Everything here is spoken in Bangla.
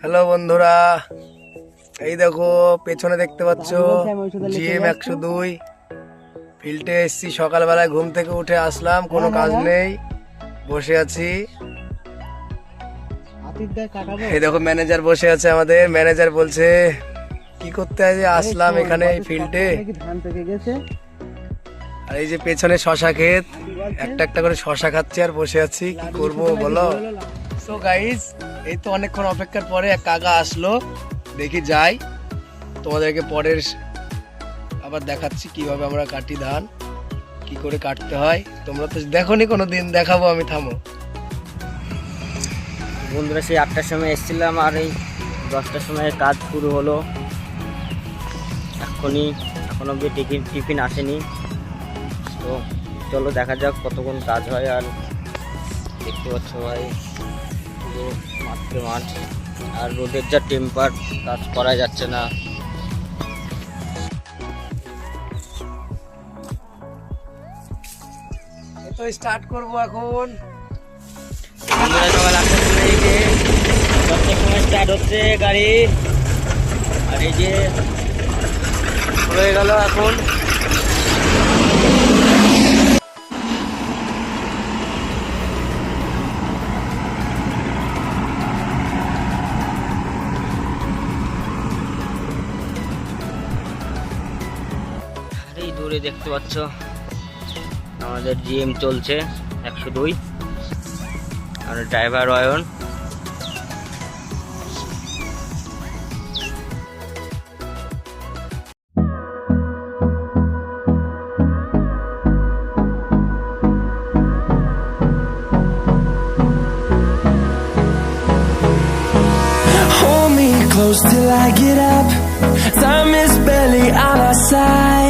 হ্যালো বন্ধুরা এই দেখো পেছনে দেখতে পাচ্ছ জিএম একশো দুই। ফিল্ডে এসছি সকালবেলায় ঘুম থেকে উঠে আসলাম কোনো কাজ নেই বসে আছি। এই দেখো ম্যানেজার বসে আছে আমাদের ম্যানেজার বলছে কি করতে আসলাম এখানে এই ফিল্ডে? আর এই যে পেছনে শশা ক্ষেত একটা একটা করে শশা খাচ্ছি আর বসে আছি কি করব বলো? সো গাইস এই তো অনেকক্ষণ অপেক্ষার পরে এক কাকা আসলো। দেখি যাই। তোমাদেরকে পরের আবার দেখাচ্ছি কীভাবে আমরা কাটি ধান, কি করে কাটতে হয়। তোমরা তো দেখোনি কোনো দিন দেখাবো আমি, থামো। বন্ধুরা, সেই আটটার সময় এসেছিলাম আর এই দশটার সময় কাজ শুরু হলো। এখনই, এখন অব্দি টিফিন টিফিন আসেনি। তো চলো দেখা যাক কতক্ষণ কাজ হয় আর দেখতে পাচ্ছ ভাই? পুরো মাঠকে মাঠ। আর রোদের যা টেম্পার কাজ করা যাচ্ছে না। তো স্টার্ট করব এখন। বন্ধুরা সকাল আটটার সময় এই যে সময় স্টার্ট হচ্ছে গাড়ি আর এই যে হয়ে গেল এখন। দূরে দেখতে পাচ্ছ। আমাদের জিএম চলছে, একশো দুই। আমাদের driver Ayan. Till I get up. Time is barely on our side.